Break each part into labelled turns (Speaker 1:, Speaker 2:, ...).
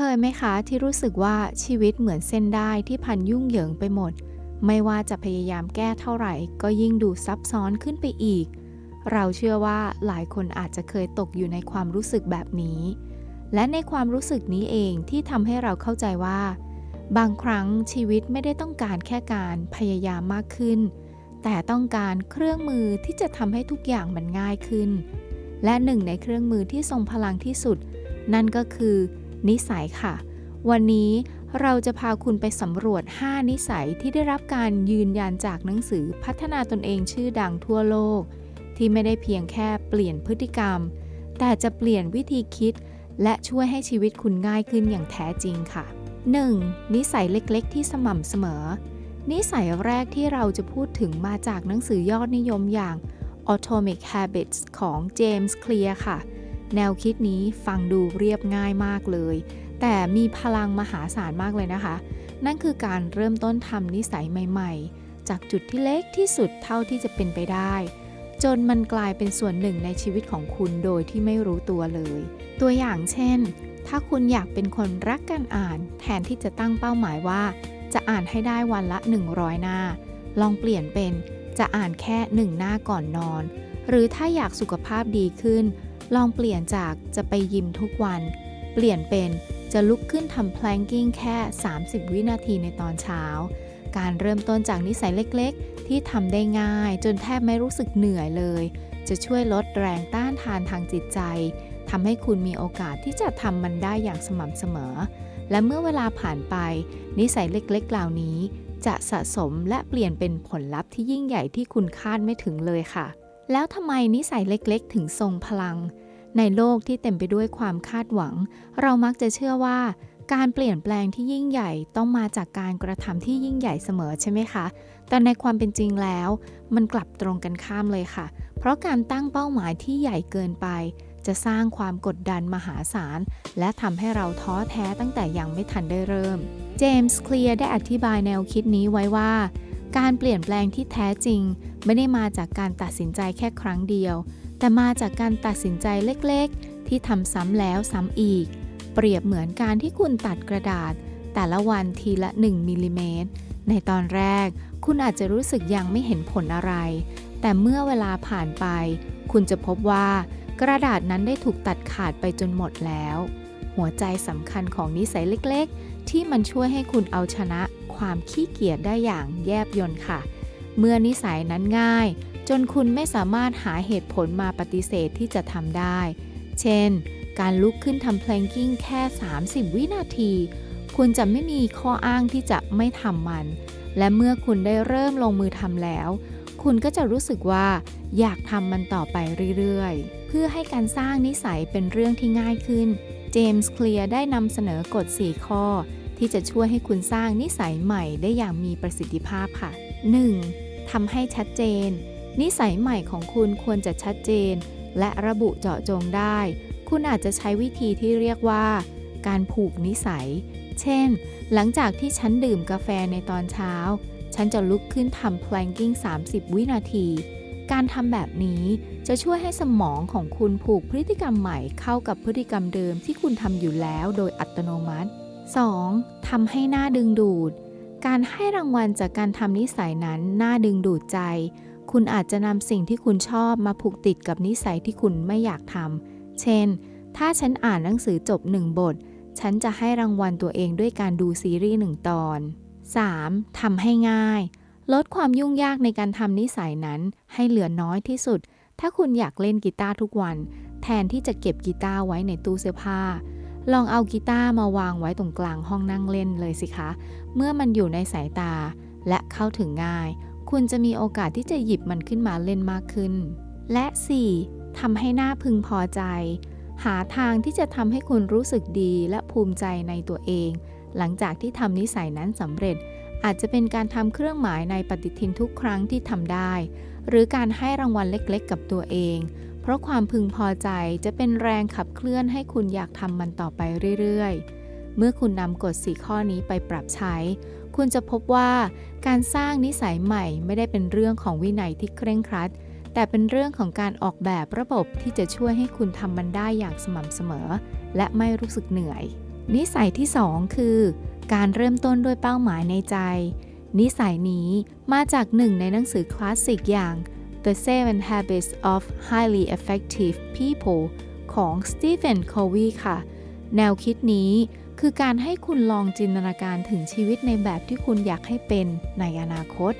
Speaker 1: เคยไหมคะที่รู้สึกว่าชีวิตเหมือนเส้นได้ที่พันยุ่งเหยิงไปหมด ไม่ว่าจะพยายามแก้เท่าไหร่ ก็ยิ่งดูซับซ้อนขึ้นไปอีก เราเชื่อว่าหลายคนอาจจะเคยตกอยู่ในความรู้สึกแบบนี้ และในความรู้สึกนี้เองที่ทำให้เราเข้าใจว่า บางครั้งชีวิตไม่ได้ต้องการแค่การพยายามมากขึ้น แต่ต้องการเครื่องมือที่จะทำให้ทุกอย่างมันง่ายขึ้น และหนึ่งในเครื่องมือที่ทรงพลังที่สุด นั่นก็คือ นิสัยค่ะ วันนี้เราจะพาคุณไปสำรวจ 5 นิสัยที่ได้รับการยืนยันจากหนังสือพัฒนาตนเองชื่อดังทั่วโลก ที่ไม่ได้เพียงแค่เปลี่ยนพฤติกรรม แต่จะเปลี่ยนวิธีคิด และช่วยให้ชีวิตคุณง่ายขึ้นอย่างแท้จริงค่ะ 1. นิสัยเล็กๆ ที่สม่ำเสมอ นิสัยแรกที่เราจะพูดถึงมาจากหนังสือยอดนิยมอย่าง Atomic Habits ของ James Clear ค่ะ แนวคิดนี้ฟังดูเรียบง่ายมากเลย แต่มีพลังมหาศาลมากเลยนะคะ นั่นคือการเริ่มต้นทำนิสัยใหม่ ๆ จากจุดที่เล็กที่สุดเท่าที่จะเป็นไปได้ จนมันกลายเป็นส่วนหนึ่งในชีวิตของคุณโดยที่ไม่รู้ตัวเลย ตัวอย่างเช่น ถ้าคุณอยากเป็นคนรักการอ่าน แทนที่จะตั้งเป้าหมายว่า จะอ่านให้ได้วันละ 100 หน้า ลองเปลี่ยนเป็นจะอ่านแค่หนึ่งหน้าก่อนนอน หรือถ้าอยากสุขภาพดีขึ้น ลองเปลี่ยนจากจะไปยิมทุกวัน เปลี่ยนเป็นจะลุกขึ้นทำ planking แค่ 30 วินาทีในตอนเช้า การเริ่มต้นจากนิสัยเล็กๆ ที่ทำได้ง่าย จนแทบไม่รู้สึกเหนื่อยเลย จะช่วยลดแรงต้านทานทางจิตใจทำให้คุณมีโอกาสที่จะทำมันได้อย่างสม่ำเสมอ และเมื่อเวลาผ่านไป นิสัยเล็กๆ เหล่านี้ จะสะสมและเปลี่ยนเป็นผลลัพธ์ที่ยิ่งใหญ่ที่คุณคาดไม่ถึงเลยค่ะ แล้วทำไมนิสัยเล็กๆ ถึงทรงพลัง ในโลกที่เต็มไปด้วยความคาดหวัง เรามักจะเชื่อว่าการเปลี่ยนแปลงที่ยิ่งใหญ่ต้องมาจากการกระทำที่ยิ่งใหญ่เสมอใช่ไหมคะ แต่ในความเป็นจริงแล้ว มันกลับตรงกันข้ามเลยค่ะ เพราะการตั้งเป้าหมายที่ใหญ่เกินไป จะสร้างความกดดันมหาศาล และทำให้เราท้อแท้ตั้งแต่ยังไม่ทันได้เริ่ม เจมส์ เคลียร์ได้อธิบายแนวคิดนี้ไว้ว่า การเปลี่ยนแปลงที่แท้จริง ไม่ได้มาจากการตัดสินใจแค่ครั้งเดียว แต่มาจากการตัดสินใจเล็กๆ ที่ทำซ้ำแล้วซ้ำอีก เปรียบเหมือนการที่คุณตัดกระดาษ แต่ละวันทีละ 1มิลลิเมตรในตอนแรก คุณอาจจะรู้สึกยังไม่เห็นผลอะไร แต่เมื่อเวลาผ่านไป คุณจะพบว่ากระดาษนั้นได้ถูกตัดขาดไปจนหมดแล้ว หัวใจสำคัญของนิสัยเล็กๆ ที่มันช่วยให้คุณเอาชนะความขี้เกียจได้อย่างแยบยลค่ะ เมื่อนิสัยนั้นง่าย จนคุณไม่สามารถหาเหตุผลมาปฏิเสธที่จะทำได้ เช่น การลุกขึ้นทำ planking แค่ 30 วินาที คุณจะไม่มีข้ออ้างที่จะไม่ทำมัน และเมื่อคุณได้เริ่มลงมือทำแล้ว คุณก็จะรู้สึกว่า อยากทำมันต่อไปเรื่อยๆ เพื่อให้การสร้างนิสัยเป็นเรื่องที่ง่ายขึ้น เจมส์เคลียร์ได้นำเสนอกฎ 4 ข้อที่จะช่วยให้คุณสร้างนิสัยใหม่ได้อย่างมีประสิทธิภาพค่ะ 1. ทำให้ชัดเจน นิสัยใหม่ของคุณควรจะชัดเจน และระบุเจาะจงได้ คุณอาจจะใช้วิธีที่เรียกว่า การผูกนิสัย เช่น หลังจากที่ฉันดื่มกาแฟในตอนเช้า ฉันจะลุกขึ้นทำ planking 30 วินาที การทำแบบนี้จะช่วยให้สมองของคุณผูกพฤติกรรมใหม่เข้ากับพฤติกรรมเดิมที่คุณทำอยู่แล้วโดยอัตโนมัติ 2. ทำให้หน่าดึงดูด การให้รางวัลจากการทำนิสัยนั้นน่าดึงดูดใจ คุณอาจจะนำสิ่งที่คุณชอบมาผูกติดกับนิสัยที่คุณไม่อยากทำ เช่น ถ้าฉันอ่านหนังสือจบหนึ่งบท ฉันจะให้รางวัลตัวเองด้วยการดูซีรีส์หนึ่งตอน 3. ทำให้ง่าย ลดความยุ่งยากในการทำนิสัยนั้นให้เหลือน้อยที่สุด ถ้าคุณอยากเล่นกีตาร์ทุกวัน แทนที่จะเก็บกีตาร์ไว้ในตู้เสื้อผ้า ลองเอากีตาร์มาวางไว้ตรงกลางห้องนั่งเล่นเลยสิคะ เมื่อมันอยู่ในสายตาและเข้าถึงง่าย คุณจะมีโอกาสที่จะหยิบมันขึ้นมาเล่นมากขึ้น และ 4. ทำให้หน้าพึงพอใจ หาทางที่จะทำให้คุณรู้สึกดีและภูมิใจในตัวเอง หลังจากที่ทำนิสัยนั้นสำเร็จ อาจจะเป็นการทำเครื่องหมายในปฏิทินทุกครั้งที่ทำได้ หรือการให้รางวัลเล็กๆ กับตัวเอง ราะความพึงพอใจจะเป็นแรงขับเคลื่อนให้คุณอยากทำมันต่อไปเรื่อยๆ เมื่อคุณนำกฎสีข้อนี้ไปปรับใช้ คุณจะพบว่าการสร้างนิสัยใหม่ไม่ได้เป็นเรื่องของวินัยที่เคร่งครัด แต่เป็นเรื่องของการออกแบบระบบที่จะช่วยให้คุณทำมันได้อย่างสม่ำเสมอ และไม่รู้สึกเหนื่อย นิสัยที่ 2 คือ การเริ่มต้นด้วยเป้าหมายในใจ นิสัยนี้มาจากหนึ่งในหนังสือคลาสสิกอย่าง The Seven Habits of Highly Effective People ของ Stephen Covey ค่ะ แนวคิดนี้คือการให้คุณลองจินตนาการถึงชีวิตในแบบที่คุณอยากให้เป็นในอนาคต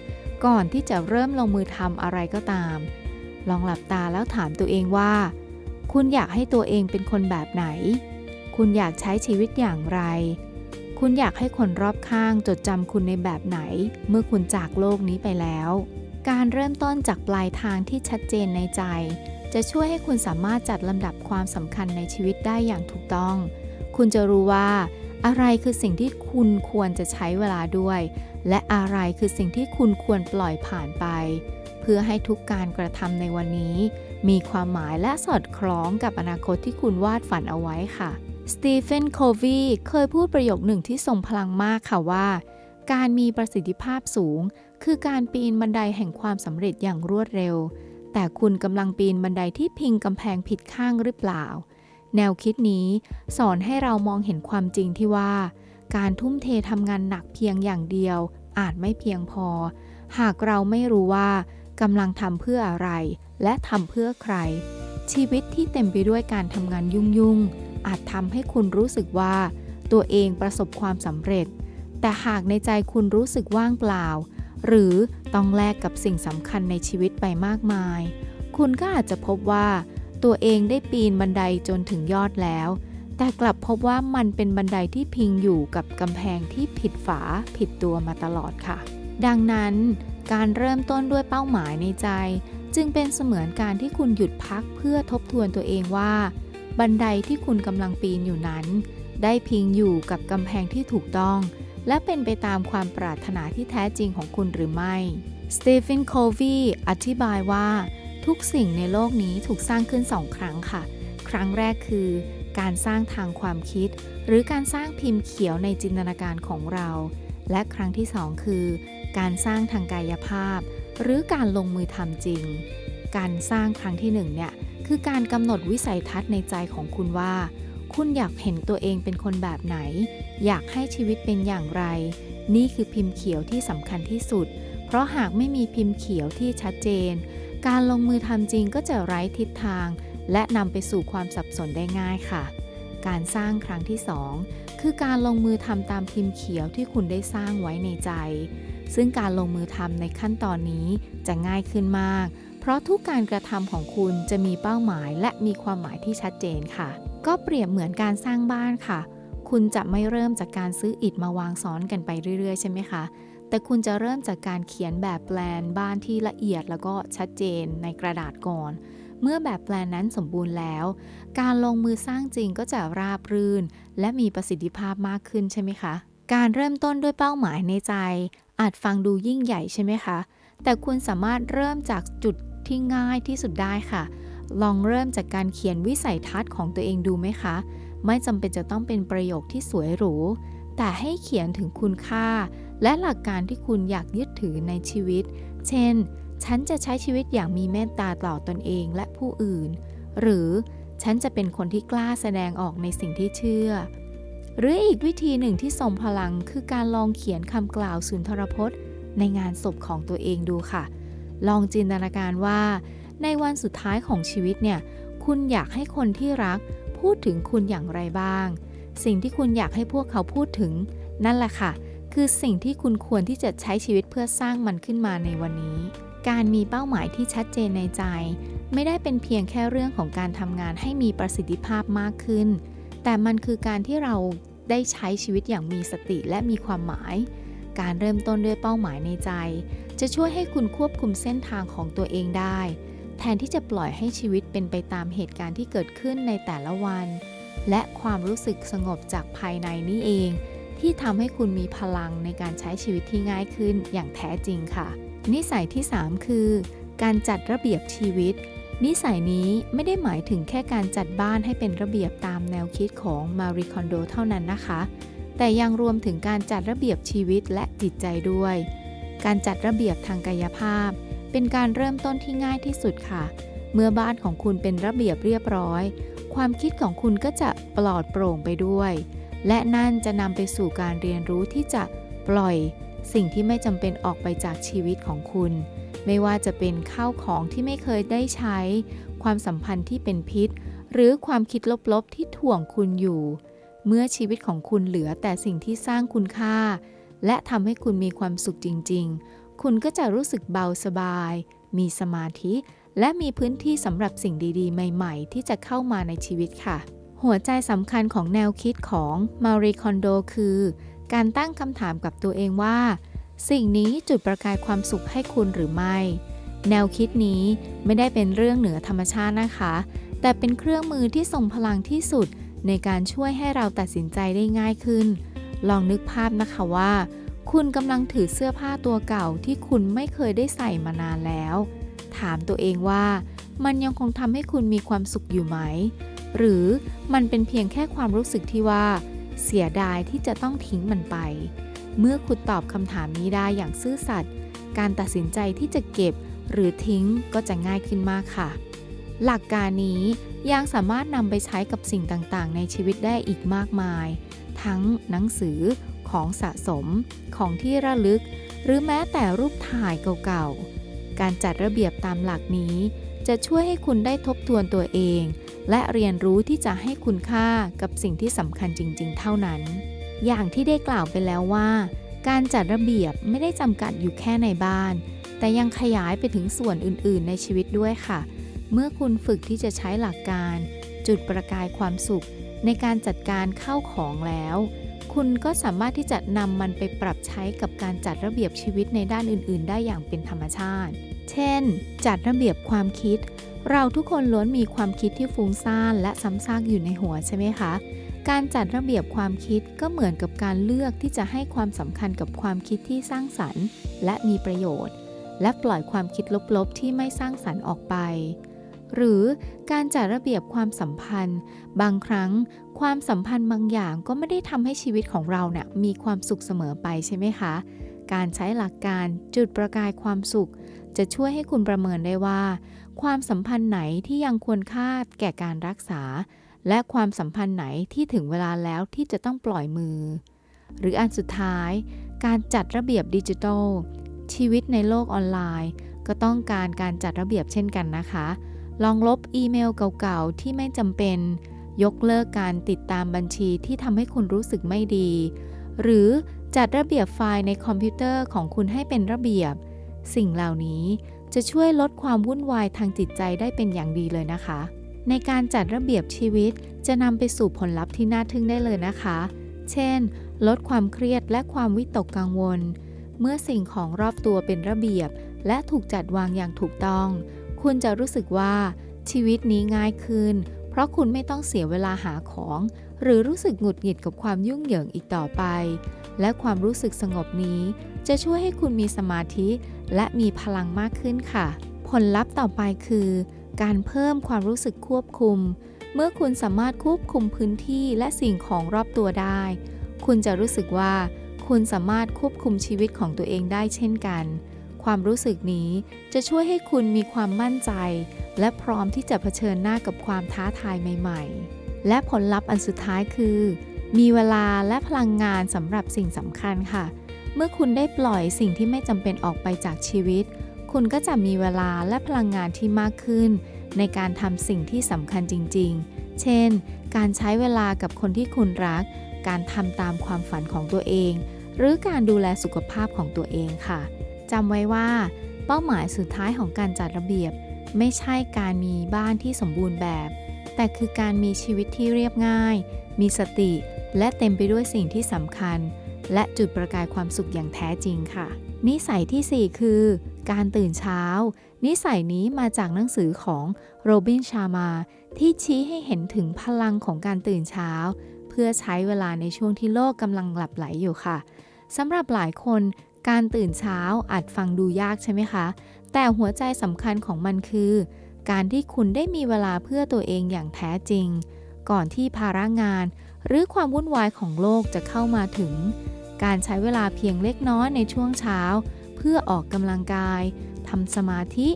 Speaker 1: ก่อนที่จะเริ่มลงมือทำอะไรก็ตาม ลองหลับตาแล้วถามตัวเองว่า คุณอยากให้ตัวเองเป็นคนแบบไหน คุณอยากใช้ชีวิตอย่างไร คุณอยากให้คนรอบข้างจดจำคุณในแบบไหน เมื่อคุณจากโลกนี้ไปแล้ว การเริ่มต้นจากปลายทางที่ชัดเจนในใจ จะช่วยให้คุณสามารถจัดลำดับความสำคัญในชีวิตได้อย่างถูกต้อง คุณจะรู้ว่าอะไรคือสิ่งที่คุณควรจะใช้เวลาด้วย และอะไรคือสิ่งที่คุณควรปล่อยผ่านไป เพื่อให้ทุกการกระทำในวันนี้ มีความหมายและสอดคล้องกับอนาคตที่คุณวาดฝันเอาไว้ค่ะ สตีเฟน โควีเคยพูดประโยคหนึ่งที่ทรงพลังมากค่ะว่า การมีประสิทธิภาพสูง คือการปีนบันไดแห่งความสำเร็จอย่างรวดเร็ว แต่คุณกำลังปีนบันไดที่พิงกำแพงผิดข้างหรือเปล่า แนวคิดนี้สอนให้เรามองเห็นความจริงที่ว่า การทุ่มเททำงานหนักเพียงอย่างเดียว อาจไม่เพียงพอ หากเราไม่รู้ว่ากำลังทำเพื่ออะไร และทำเพื่อใคร ชีวิตที่เต็มไปด้วยการทำงานยุ่งๆอาจทำให้คุณรู้สึกว่า ตัวเองประสบความสำเร็จ แต่หากในใจคุณรู้สึกว่างเปล่า หรือต้องแลกกับสิ่งสำคัญในชีวิตไปมากมาย คุณก็อาจจะพบว่า ตัวเองได้ปีนบันไดจนถึงยอดแล้ว แต่กลับพบว่ามันเป็นบันไดที่พิงอยู่กับกำแพงที่ผิดฝาผิดตัวมาตลอดค่ะ ดังนั้น การเริ่มต้นด้วยเป้าหมายในใจ จึงเป็นเสมือนการที่คุณหยุดพักเพื่อทบทวนตัวเองว่า บันไดที่คุณกำลังปีนอยู่นั้น ได้พิงอยู่กับกำแพงที่ถูกต้อง และเป็นไปตามความปรารถนาที่แท้จริงของคุณหรือไม่ สตีเฟน โควี อธิบายว่า ทุกสิ่งในโลกนี้ถูกสร้างขึ้นสองครั้งค่ะ ครั้งแรกคือ การสร้างทางความคิด หรือการสร้างพิมพ์เขียวในจินตนาการของเรา และครั้งที่สองคือ การสร้างทางกายภาพ หรือการลงมือทำจริง การสร้างครั้งที่หนึ่งเนี่ยคือการกำหนดวิสัยทัศน์ในใจของคุณว่า คุณอยากเห็นตัวเองเป็นคนแบบไหน อยากให้ชีวิตเป็นอย่างไร นี่คือพิมพ์เขียวที่สำคัญที่สุด เพราะหากไม่มีพิมพ์เขียวที่ชัดเจน การลงมือทำจริงก็จะไร้ทิศทาง และนำไปสู่ความสับสนได้ง่ายค่ะ การสร้างครั้งที่ 2 คือการลงมือทำตามพิมพ์เขียวที่คุณได้สร้างไว้ในใจ ซึ่งการลงมือทำในขั้นตอนนี้จะง่ายขึ้นมาก เพราะทุกการกระทำของคุณจะมีเป้าหมายและมีความหมายที่ชัดเจนค่ะ ก็เปรียบเหมือนการสร้างบ้านค่ะ คุณจะไม่เริ่มจากการซื้ออิฐมาวางซ้อนกันไปเรื่อยๆ ใช่ไหมคะ แต่คุณจะเริ่มจากการเขียนแบบแปลนบ้านที่ละเอียดแล้วก็ชัดเจนในกระดาษก่อน เมื่อแบบแปลนนั้นสมบูรณ์แล้ว การลงมือสร้างจริงก็จะราบรื่น และมีประสิทธิภาพมากขึ้นใช่ไหมคะ การเริ่มต้นด้วยเป้าหมายในใจ อาจฟังดูยิ่งใหญ่ใช่ไหมคะ แต่คุณสามารถเริ่มจากจุดที่ง่ายที่สุดได้ค่ะ ลองเริ่มจากการเขียนวิสัยทัศน์ของตัวเองดูไหมคะ ไม่จำเป็นจะต้องเป็นประโยคที่สวยหรู แต่ให้เขียนถึงคุณค่า และหลักการที่คุณอยากยึดถือในชีวิต เช่น ฉันจะใช้ชีวิตอย่างมีเมตตาต่อตนเองและผู้อื่น หรือฉันจะเป็นคนที่กล้าแสดงออกในสิ่งที่เชื่อ หรืออีกวิธีหนึ่งที่ทรงพลังคือการลองเขียนคำกล่าวสุนทรพจน์ ในงานศพของตัวเองดูค่ะ ลองจินตนาการว่า ในวันสุดท้ายของชีวิตเนี่ย คุณอยากให้คนที่รักพูดถึงคุณอย่างไรบ้าง สิ่งที่คุณอยากให้พวกเขาพูดถึง นั่นแหละค่ะ คือสิ่งที่คุณควรที่จะใช้ชีวิตเพื่อสร้างมันขึ้นมาในวันนี้ การมีเป้าหมายที่ชัดเจนในใจ ไม่ได้เป็นเพียงแค่เรื่องของการทำงานให้มีประสิทธิภาพมากขึ้น แต่มันคือการที่เราได้ใช้ชีวิตอย่างมีสติและมีความหมาย การเริ่มต้นด้วยเป้าหมายในใจ จะช่วยให้คุณควบคุมเส้นทางของตัวเองได้ แทนที่จะปล่อยให้ชีวิตเป็นไปตามเหตุการณ์ที่เกิดขึ้นในแต่ละวัน และความรู้สึกสงบจากภายในนี้เอง ที่ทำให้คุณมีพลังในการใช้ชีวิตที่ง่ายขึ้นอย่างแท้จริงค่ะ นิสัยที่ 3 คือ การจัดระเบียบชีวิต นิสัยนี้ไม่ได้หมายถึงแค่การจัดบ้านให้เป็นระเบียบตามแนวคิดของมารีคอนโดเท่านั้นนะคะ แต่ยังรวมถึงการจัดระเบียบชีวิตและจิตใจด้วย การจัดระเบียบทางกายภาพ เป็นการเริ่มต้นที่ง่ายที่สุดค่ะ เมื่อบ้านของคุณเป็นระเบียบเรียบร้อย ความคิดของคุณก็จะปลอดโปร่งไปด้วย และนั่นจะนำไปสู่การเรียนรู้ที่จะปล่อย สิ่งที่ไม่จำเป็นออกไปจากชีวิตของคุณ ไม่ว่าจะเป็นข้าวของที่ไม่เคยได้ใช้ ความสัมพันธ์ที่เป็นพิษ หรือความคิดลบๆที่ถ่วงคุณอยู่ เมื่อชีวิตของคุณเหลือแต่สิ่งที่สร้างคุณค่า และทำให้คุณมีความสุขจริง ๆ คุณก็จะรู้สึกเบาสบาย มีสมาธิ และมีพื้นที่สำหรับสิ่งดีๆ ใหม่ๆ ที่จะเข้ามาในชีวิตค่ะ หัวใจสำคัญของแนวคิดของมารีคอนโดคือ การตั้งคำถามกับตัวเองว่า สิ่งนี้จุดประกายความสุขให้คุณหรือไม่ แนวคิดนี้ไม่ได้เป็นเรื่องเหนือธรรมชาตินะคะ แต่เป็นเครื่องมือที่ทรงพลังที่สุดในการช่วยให้เราตัดสินใจได้ง่ายขึ้น ลองนึกภาพนะคะว่า คุณกำลังถือเสื้อผ้าตัวเก่าที่คุณไม่เคยได้ใส่มานานแล้ว ถามตัวเองว่า มันยังคงทำให้คุณมีความสุขอยู่ไหม หรือมันเป็นเพียงแค่ความรู้สึกที่ว่า เสียดายที่จะต้องทิ้งมันไป เมื่อคุณตอบคำถามนี้ได้อย่างซื่อสัตย์การตัดสินใจที่จะเก็บหรือทิ้งก็จะง่ายขึ้นมากค่ะ หลักการนี้ยังสามารถนำไปใช้กับสิ่งต่างๆ ในชีวิตได้อีกมากมาย ทั้งหนังสือ ของสะสม ของที่ระลึก หรือแม้แต่รูปถ่ายเก่าๆ การจัดระเบียบตามหลักนี้ จะช่วยให้คุณได้ทบทวนตัวเอง และเรียนรู้ที่จะให้คุณค่ากับสิ่งที่สำคัญจริง ๆ เท่านั้น อย่างที่ได้กล่าวไปแล้วว่า การจัดระเบียบไม่ได้จำกัดอยู่แค่ในบ้าน แต่ยังขยายไปถึงส่วนอื่น ๆ ในชีวิตด้วยค่ะ เมื่อคุณฝึกที่จะใช้หลักการ จุดประกายความสุขในการจัดการเข้าของแล้ว คุณก็สามารถที่จะนำมันไปปรับใช้กับการจัดระเบียบชีวิตในด้านอื่น ๆ ได้อย่างเป็นธรรมชาติ เช่น จัดระเบียบความคิด เราทุกคนล้วนมีความคิดที่ฟุ้งซ่านและซ้ำซากอยู่ในหัวใช่ไหมคะ การจัดระเบียบความคิดก็เหมือนกับการเลือกที่จะให้ความสำคัญกับความคิดที่สร้างสรรค์ และมีประโยชน์ และปล่อยความคิดลบ ๆ ที่ไม่สร้างสรรค์ออกไป หรือการจัดระเบียบความสัมพันธ์ บางครั้งความสัมพันธ์บางอย่างก็ไม่ได้ทำให้ชีวิตของเราเนี่ยมีความสุขเสมอไปใช่ไหมคะ การใช้หลักการจุดประกายความสุข จะช่วยให้คุณประเมินได้ว่า ความสัมพันธ์ไหนที่ยังควรค่าแก่การรักษา และความสัมพันธ์ไหนที่ถึงเวลาแล้วที่จะต้องปล่อยมือ หรืออันสุดท้าย การจัดระเบียบดิจิทัลชีวิตในโลกออนไลน์ ก็ต้องการการจัดระเบียบเช่นกันนะคะ ลองลบอีเมลเก่าๆ ที่ไม่จำเป็น ยกเลิกการติดตามบัญชีที่ทำให้คุณรู้สึกไม่ดี หรือจัดระเบียบไฟล์ในคอมพิวเตอร์ของคุณให้เป็นระเบียบ สิ่งเหล่านี้จะช่วยลดความวุ่นวายทางจิตใจได้เป็นอย่างดีเลยนะคะ ในการจัดระเบียบชีวิตจะนำไปสู่ผลลัพธ์ที่น่าทึ่งได้เลยนะคะ เช่น ลดความเครียดและความวิตกกังวล เมื่อสิ่งของรอบตัวเป็นระเบียบ และถูกจัดวางอย่างถูกต้อง คุณจะรู้สึกว่าชีวิตนี้ง่ายขึ้น เพราะคุณไม่ต้องเสียเวลาหาของ หรือรู้สึกหงุดหงิดกับความยุ่งเหยิงอีกต่อไป และความรู้สึกสงบนี้ จะช่วยให้คุณมีสมาธิ และมีพลังมากขึ้นค่ะ ผลลัพธ์ต่อไปคือ การเพิ่มความรู้สึกควบคุม เมื่อคุณสามารถควบคุมพื้นที่และสิ่งของรอบตัวได้ คุณจะรู้สึกว่า คุณสามารถควบคุมชีวิตของตัวเองได้เช่นกัน ความรู้สึกนี้จะช่วยให้คุณมีความมั่นใจ และพร้อมที่จะเผชิญหน้ากับความท้าทายใหม่ ๆ และผลลัพธ์อันสุดท้ายคือ มีเวลาและพลังงานสำหรับสิ่งสำคัญค่ะ เมื่อคุณได้ปล่อยสิ่งที่ไม่จำเป็นออกไปจากชีวิต คุณก็จะมีเวลาและพลังงานที่มากขึ้น ในการทำสิ่งที่สำคัญจริง ๆ เช่น การใช้เวลากับคนที่คุณรัก การทำตามความฝันของตัวเอง หรือการดูแลสุขภาพของตัวเองค่ะ จำไว้ว่า เป้าหมายสุดท้ายของการจัดระเบียบ ไม่ใช่การมีบ้านที่สมบูรณ์แบบ แต่คือการมีชีวิตที่เรียบง่าย มีสติ และเต็มไปด้วยสิ่งที่สำคัญ และจุดประกายความสุขอย่างแท้จริงค่ะ นิสัยที่ 4 คือ การตื่นเช้า นิสัยนี้มาจากหนังสือของโรบินชามา ที่ชี้ให้เห็นถึงพลังของการตื่นเช้า เพื่อใช้เวลาในช่วงที่โลกกำลังหลับไหลอยู่ค่ะสำหรับหลายคน การตื่นเช้าอาจฟังดูยากใช่ไหมคะ แต่หัวใจสำคัญของมันคือ การที่คุณได้มีเวลาเพื่อตัวเองอย่างแท้จริง ก่อนที่ภาระงาน หรือความวุ่นวายของโลกจะเข้ามาถึง การใช้เวลาเพียงเล็กน้อยในช่วงเช้า เพื่อออกกำลังกายทำสมาธิ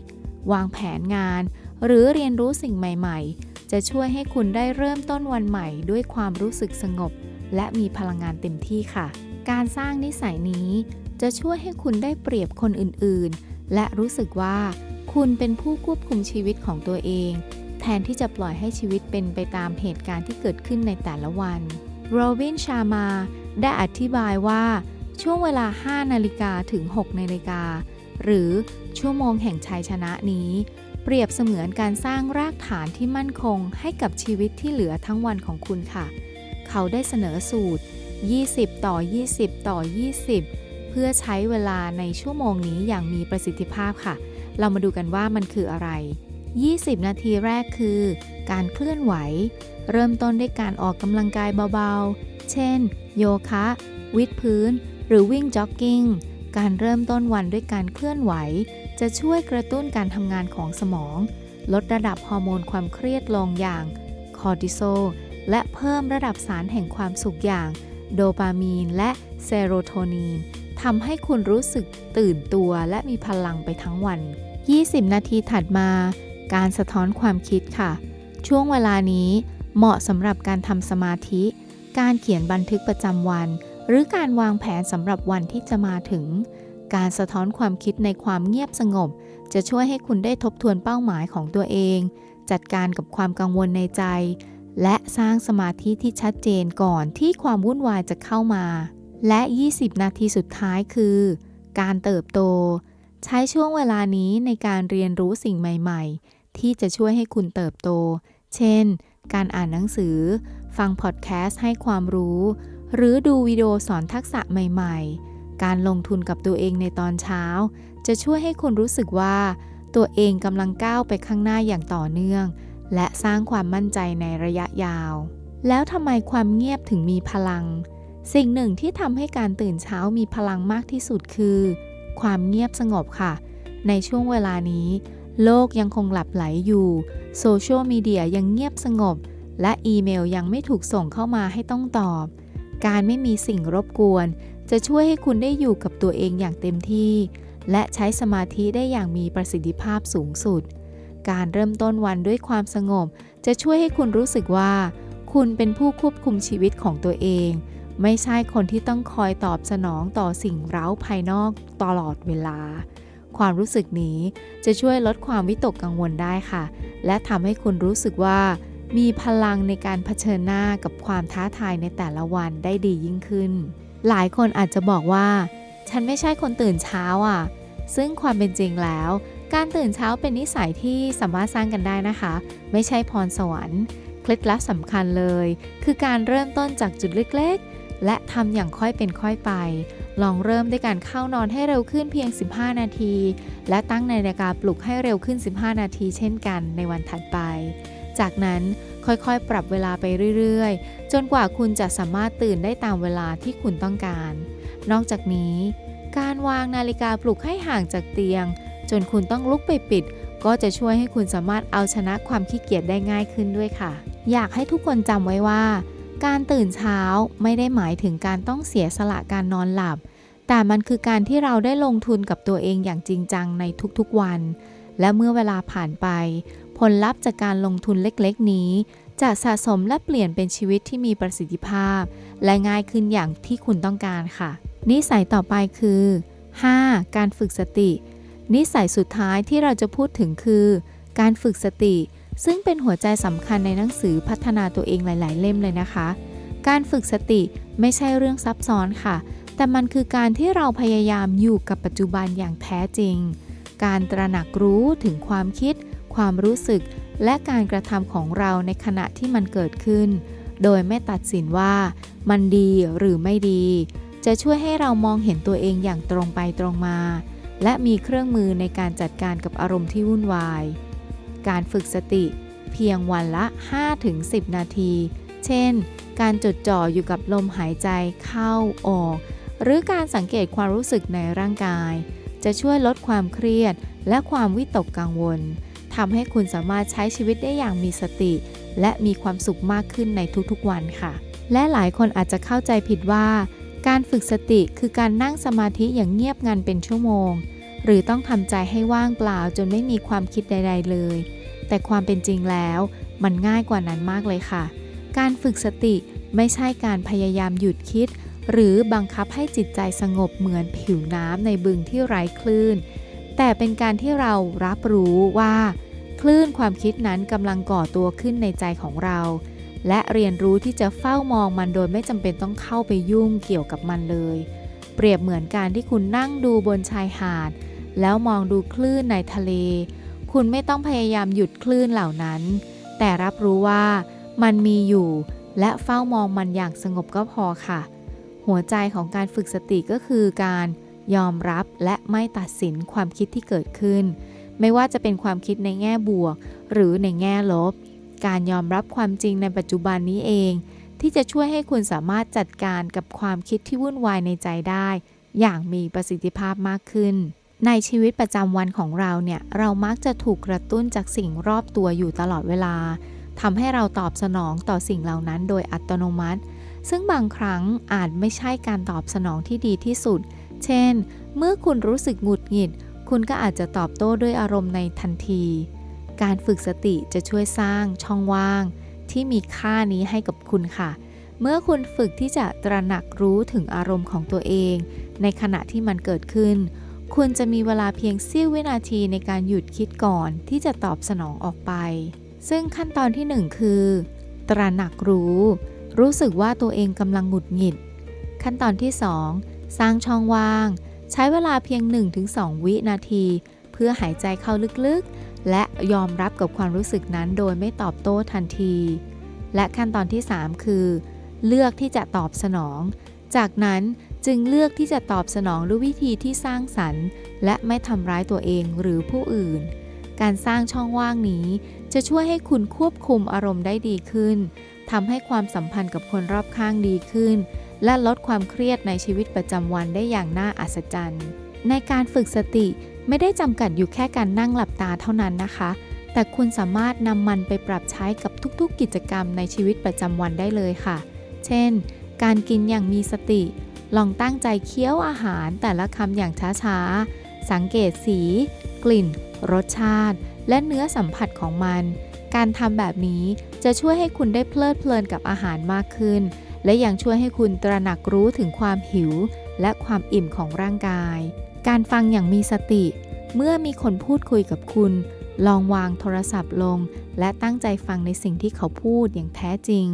Speaker 1: วางแผนงาน หรือเรียนรู้สิ่งใหม่ๆ จะช่วยให้คุณได้เริ่มต้นวันใหม่ ด้วยความรู้สึกสงบ และมีพลังงานเต็มที่ค่ะ การสร้างนิสัยนี้ จะช่วยให้คุณได้เปรียบคนอื่นๆ และรู้สึกว่า คุณเป็นผู้ควบคุมชีวิตของตัวเอง แทนที่จะปล่อยให้ชีวิตเป็นไปตามเหตุการณ์ที่เกิดขึ้นในแต่ละวันโรบินชามาได้อธิบายว่า ช่วงเวลา 5 นาฬิกาถึง 6 นาฬิกา หรือชั่วโมงแห่งชัยชนะนี้ เปรียบเสมือนการสร้างรากฐานที่มั่นคงให้กับชีวิตที่เหลือทั้งวันของคุณค่ะ เขาได้เสนอสูตร 20 ต่อ 20 ต่อ 20 เพื่อใช้เวลาในชั่วโมงนี้อย่างมีประสิทธิภาพค่ะ เรามาดูกันว่ามันคืออะไร 20 นาทีแรกคือ การเคลื่อนไหว เริ่มต้นด้วยการออกกำลังกายเบาๆ เช่น โยคะ วิดพื้น หรือวิ่งจ็อกกิ้ง การเริ่มต้นวันด้วยการเคลื่อนไหว จะช่วยกระตุ้นการทำงานของสมอง ลดระดับฮอร์โมนความเครียดลงอย่างคอร์ติโซลและเพิ่มระดับสารแห่งความสุขอย่าง โดปามีนและเซโรโทนิน ทำให้คุณรู้สึกตื่นตัวและมีพลังไปทั้งวัน 20 นาทีถัดมา การสะท้อนความคิดค่ะ ช่วงเวลานี้เหมาะสำหรับการทำสมาธิ การเขียนบันทึกประจำวัน หรือการวางแผนสำหรับวันที่จะมาถึง การสะท้อนความคิดในความเงียบสงบ จะช่วยให้คุณได้ทบทวนเป้าหมายของตัวเอง จัดการกับความกังวลในใจ และสร้างสมาธิที่ชัดเจนก่อนที่ความวุ่นวายจะเข้ามา และ 20 นาทีสุดท้ายคือ การเติบโต ใช้ช่วงเวลานี้ในการเรียนรู้สิ่งใหม่ๆ ที่จะช่วยให้คุณเติบโต เช่น การอ่านหนังสือ ฟังพอดแคสต์ให้ความรู้ หรือดูวิดีโอสอนทักษะใหม่ๆ การลงทุนกับตัวเองในตอนเช้า จะช่วยให้คุณรู้สึกว่า ตัวเองกำลังก้าวไปข้างหน้าอย่างต่อเนื่อง และสร้างความมั่นใจในระยะยาว แล้วทำไมความเงียบถึงมีพลัง สิ่งหนึ่งที่ทำให้การตื่นเช้ามีพลังมากที่สุดคือ ความเงียบสงบค่ะ ในช่วงเวลานี้ โลกยังคงหลับไหลอยู่โซเชียลมีเดียยังเงียบสงบ และอีเมลยังไม่ถูกส่งเข้ามาให้ต้องตอบ การไม่มีสิ่งรบกวน จะช่วยให้คุณได้อยู่กับตัวเองอย่างเต็มที่ และใช้สมาธิได้อย่างมีประสิทธิภาพสูงสุด การเริ่มต้นวันด้วยความสงบ จะช่วยให้คุณรู้สึกว่า คุณเป็นผู้ควบคุมชีวิตของตัวเอง ไม่ใช่คนที่ต้องคอยตอบสนองต่อสิ่งเร้าภายนอกตลอดเวลา ความรู้สึกนี้จะช่วยลดความวิตกกังวลได้ค่ะ และทำให้คุณรู้สึกว่า มีพลังในการเผชิญหน้ากับความท้าทายในแต่ละวันได้ดียิ่งขึ้น หลายคนอาจจะบอกว่า ฉันไม่ใช่คนตื่นเช้าอะ ซึ่งความเป็นจริงแล้ว การตื่นเช้าเป็นนิสัยที่สามารถสร้างกันได้นะคะ ไม่ใช่พรสวรรค์ เคล็ดลับสำคัญเลย คือการเริ่มต้นจากจุดเล็กๆ และทำอย่างค่อยเป็นค่อยไป ลองเริ่มด้วยการเข้านอนให้เร็วขึ้นเพียง 15 นาที และตั้งนาฬิกาปลุกให้เร็วขึ้น 15 นาทีเช่นกันในวันถัดไป จากนั้นค่อยๆ ปรับเวลาไปเรื่อยๆ จนกว่าคุณจะสามารถตื่นได้ตามเวลาที่คุณต้องการ นอกจากนี้ การวางนาฬิกาปลุกให้ห่างจากเตียง จนคุณต้องลุกไปปิด ก็จะช่วยให้คุณสามารถเอาชนะความขี้เกียจได้ง่ายขึ้นด้วยค่ะ อยากให้ทุกคนจำไว้ว่า การตื่นเช้าไม่ได้หมายถึงการต้องเสียสละการนอนหลับ แต่มันคือการที่เราได้ลงทุนกับตัวเองอย่างจริงจังในทุกๆวัน และเมื่อเวลาผ่านไป ผลลัพธ์จากการลงทุนเล็กๆ นี้ จะสะสมและเปลี่ยนเป็นชีวิตที่มีประสิทธิภาพ และง่ายขึ้นอย่างที่คุณต้องการค่ะ นิสัยต่อไปคือ 5. การฝึกสติ นิสัยสุดท้ายที่เราจะพูดถึงคือ การฝึกสติ ซึ่งเป็นหัวใจสำคัญในหนังสือพัฒนาตัวเองหลาย ๆ เล่มเลยนะคะ การฝึกสติไม่ใช่เรื่องซับซ้อนค่ะ แต่มันคือการที่เราพยายามอยู่กับปัจจุบันอย่างแท้จริง การตระหนักรู้ถึงความคิด ความรู้สึก และการกระทำของเราในขณะที่มันเกิดขึ้น โดยไม่ตัดสินว่ามันดีหรือไม่ดี จะช่วยให้เรามองเห็นตัวเองอย่างตรงไปตรงมา และมีเครื่องมือในการจัดการกับอารมณ์ที่วุ่นวาย การฝึกสติเพียงวันละ 5-10 นาที เช่น การจดจ่ออยู่กับลมหายใจเข้าออก หรือการสังเกตความรู้สึกในร่างกาย จะช่วยลดความเครียดและความวิตกกังวลทำให้คุณสามารถใช้ชีวิตได้อย่างมีสติ และมีความสุขมากขึ้นในทุกๆวันค่ะ และหลายคนอาจจะเข้าใจผิดว่า การฝึกสติคือการนั่งสมาธิอย่างเงียบงันเป็นชั่วโมง หรือต้องทำใจให้ว่างเปล่าจนไม่มีความคิดใด ๆ เลย แต่ความเป็นจริงแล้วมันง่ายกว่านั้นมากเลยค่ะ การฝึกสติไม่ใช่การพยายามหยุดคิด หรือบังคับให้จิตใจสงบเหมือนผิวน้ำในบึงที่ไร้คลื่น แต่เป็นการที่เรารับรู้ว่า คลื่นความคิดนั้นกำลังก่อตัวขึ้นในใจของเรา และเรียนรู้ที่จะเฝ้ามองมันโดยไม่จำเป็นต้องเข้าไปยุ่งเกี่ยวกับมันเลย เปรียบเหมือนการที่คุณนั่งดูบนชายหาด แล้วมองดูคลื่นในทะเล คุณไม่ต้องพยายามหยุดคลื่นเหล่านั้น แต่รับรู้ว่ามันมีอยู่ และเฝ้ามองมันอย่างสงบก็พอค่ะ หัวใจของการฝึกสติก็คือการยอมรับและไม่ตัดสินความคิดที่เกิดขึ้น ไม่ว่าจะเป็นความคิดในแง่บวก หรือในแง่ลบ การยอมรับความจริงในปัจจุบันนี้เอง ที่จะช่วยให้คุณสามารถจัดการกับความคิดที่วุ่นวายในใจได้ อย่างมีประสิทธิภาพมากขึ้น ในชีวิตประจำวันของเราเนี่ย เรามักจะถูกกระตุ้นจากสิ่งรอบตัวอยู่ตลอดเวลาทำให้เราตอบสนองต่อสิ่งเหล่านั้นโดยอัตโนมัติ ซึ่งบางครั้งอาจไม่ใช่การตอบสนองที่ดีที่สุด เช่น เมื่อคุณรู้สึกหงุดหงิด คุณก็อาจจะตอบโต้ด้วยอารมณ์ในทันที การฝึกสติจะช่วยสร้างช่องว่าง ที่มีค่านี้ให้กับคุณค่ะ เมื่อคุณฝึกที่จะตระหนักรู้ถึงอารมณ์ของตัวเอง ในขณะที่มันเกิดขึ้น คุณจะมีเวลาเพียงเสี้ยววินาทีในการหยุดคิดก่อนที่จะตอบสนองออกไป ซึ่งขั้นตอนที่ 1 คือ ตระหนักรู้ รู้สึกว่าตัวเองกำลังหงุดหงิด ขั้นตอนที่ 2 สร้างช่องว่าง ใช้เวลาเพียง 1-2 วินาที เพื่อหายใจเข้าลึกๆ และยอมรับกับความรู้สึกนั้นโดยไม่ตอบโต้ทันที และขั้นตอนที่ 3 คือ เลือกที่จะตอบสนอง จากนั้น จึงเลือกที่จะตอบสนองด้วยวิธีที่สร้างสรรค์ และไม่ทำร้ายตัวเองหรือผู้อื่น การสร้างช่องว่างนี้ จะช่วยให้คุณควบคุมอารมณ์ได้ดีขึ้นทำให้ความสัมพันธ์กับคนรอบข้างดีขึ้น และลดความเครียดในชีวิตประจำวันได้อย่างน่าอัศจรรย์ ในการฝึกสติไม่ได้จำกัดอยู่แค่การนั่งหลับตาเท่านั้นนะคะ แต่คุณสามารถนำมันไปปรับใช้กับทุกๆ กิจกรรมในชีวิตประจำวันได้เลยค่ะ เช่น การกินอย่างมีสติ ลองตั้งใจเคี้ยวอาหารแต่ละคำอย่างช้าๆ สังเกตสี กลิ่น รสชาติ และเนื้อสัมผัสของมัน การทำแบบนี้จะช่วยให้คุณได้เพลิดเพลินกับอาหารมากขึ้น และยังช่วยให้คุณตระหนักรู้ถึงความหิว และความอิ่มของร่างกาย การฟังอย่างมีสติ เมื่อมีคนพูดคุยกับคุณ ลองวางโทรศัพท์ลง และตั้งใจฟังในสิ่งที่เขาพูดอย่างแท้จริง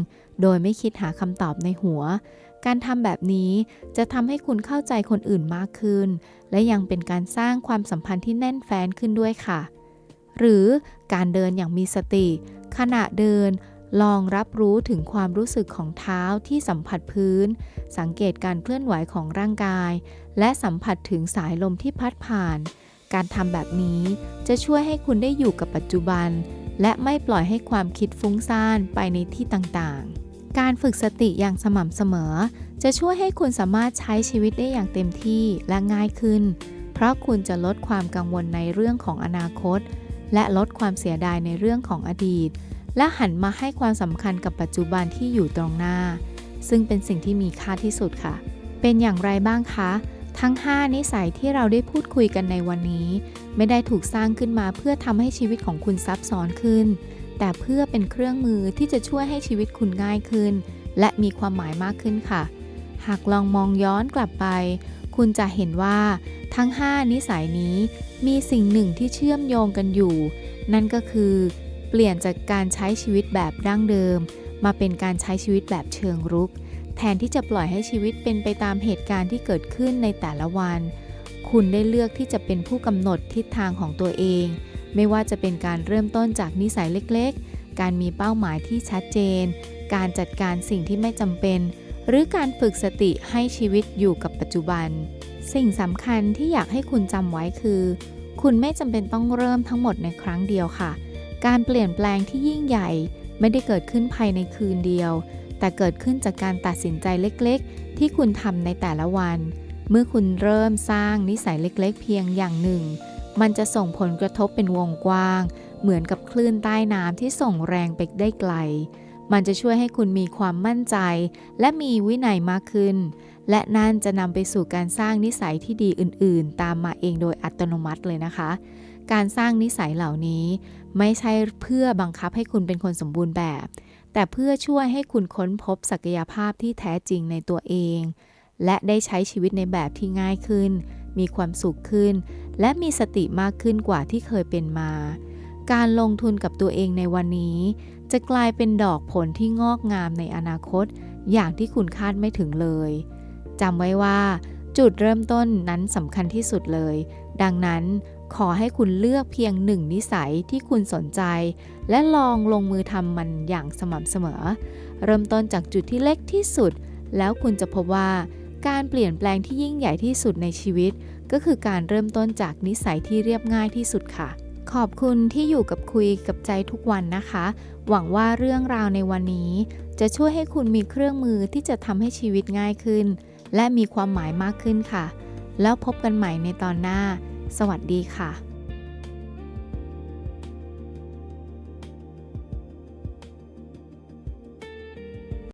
Speaker 1: โดยไม่คิดหาคำตอบในหัว การทำแบบนี้จะทำให้คุณเข้าใจคนอื่นมากขึ้น และยังเป็นการสร้างความสัมพันธ์ที่แน่นแฟ้นขึ้นด้วยค่ะ หรือการเดินอย่างมีสติ ขณะเดินลองรับรู้ถึงความรู้สึกของเท้าที่สัมผัสพื้น สังเกตการเคลื่อนไหวของร่างกาย และสัมผัสถึงสายลมที่พัดผ่าน การทำแบบนี้จะช่วยให้คุณได้อยู่กับปัจจุบัน และไม่ปล่อยให้ความคิดฟุ้งซ่านไปในที่ต่างๆ การฝึกสติอย่างสม่ำเสมอ จะช่วยให้คุณสามารถใช้ชีวิตได้อย่างเต็มที่และง่ายขึ้น เพราะคุณจะลดความกังวลในเรื่องของอนาคต และลดความเสียดายในเรื่องของอดีต และหันมาให้ความสำคัญกับปัจจุบันที่อยู่ตรงหน้า ซึ่งเป็นสิ่งที่มีค่าที่สุดค่ะ เป็นอย่างไรบ้างคะ ทั้ง 5 นิสัยที่เราได้พูดคุยกันในวันนี้ ไม่ได้ถูกสร้างขึ้นมาเพื่อทำให้ชีวิตของคุณซับซ้อนขึ้น แต่เพื่อเป็นเครื่องมือที่จะช่วยให้ชีวิตคุณง่ายขึ้น และมีความหมายมากขึ้นค่ะ หากลองมองย้อนกลับไป คุณจะเห็นว่าทั้ง 5 นิสัยนี้ มีสิ่งหนึ่งที่เชื่อมโยงกันอยู่ นั่นก็คือ เปลี่ยนจากการใช้ชีวิตแบบดั้งเดิม มาเป็นการใช้ชีวิตแบบเชิงรุก แทนที่จะปล่อยให้ชีวิตเป็นไปตามเหตุการณ์ที่เกิดขึ้นในแต่ละวัน คุณได้เลือกที่จะเป็นผู้กำหนดทิศทางของตัวเอง ไม่ว่าจะเป็นการเริ่มต้นจากนิสัยเล็กๆ การมีเป้าหมายที่ชัดเจน การจัดการสิ่งที่ไม่จำเป็น หรือการฝึกสติให้ชีวิตอยู่กับปัจจุบัน สิ่งสำคัญที่อยากให้คุณจำไว้คือ คุณไม่จำเป็นต้องเริ่มทั้งหมดในครั้งเดียวค่ะ การเปลี่ยนแปลงที่ยิ่งใหญ่ ไม่ได้เกิดขึ้นภายในคืนเดียว แต่เกิดขึ้นจากการตัดสินใจเล็กๆ ที่คุณทำในแต่ละวัน เมื่อคุณเริ่มสร้างนิสัยเล็ก ๆ เพียงอย่างหนึ่ง มันจะส่งผลกระทบเป็นวงกว้าง เหมือนกับคลื่นใต้น้ำที่ส่งแรงไปได้ไกล มันจะช่วยให้คุณมีความมั่นใจ และมีวินัยมากขึ้น และนั่นจะนำไปสู่การสร้างนิสัยที่ดีอื่น ๆ ตามมาเองโดยอัตโนมัติเลยนะคะ การสร้างนิสัยเหล่านี้ ไม่ใช่เพื่อบังคับให้คุณเป็นคนสมบูรณ์แบบ แต่เพื่อช่วยให้คุณค้นพบศักยภาพที่แท้จริงในตัวเอง และได้ใช้ชีวิตในแบบที่ง่ายขึ้น มีความสุขขึ้น และมีสติมากขึ้นกว่าที่เคยเป็นมา การลงทุนกับตัวเองในวันนี้ จะกลายเป็นดอกผลที่งอกงามในอนาคต อย่างที่คุณคาดไม่ถึงเลยจำไว้ว่า จุดเริ่มต้นนั้นสำคัญที่สุดเลย ดังนั้นขอให้คุณเลือกเพียงหนึ่งนิสัยที่คุณสนใจ และลองลงมือทำมันอย่างสม่ำเสมอ เริ่มต้นจากจุดที่เล็กที่สุด แล้วคุณจะพบว่า การเปลี่ยนแปลงที่ยิ่งใหญ่ที่สุดในชีวิต ก็คือการเริ่มต้นจากนิสัยที่เรียบง่ายที่สุดค่ะ ขอบคุณที่อยู่กับคุยกับใจทุกวันนะคะ หวังว่าเรื่องราวในวันนี้ จะช่วยให้คุณมีเครื่องมือที่จะทำให้ชีวิตง่ายขึ้น และมีความหมายมากขึ้นค่ะ แล้วพบกันใหม่ในตอนหน้า สวัสดีค่ะ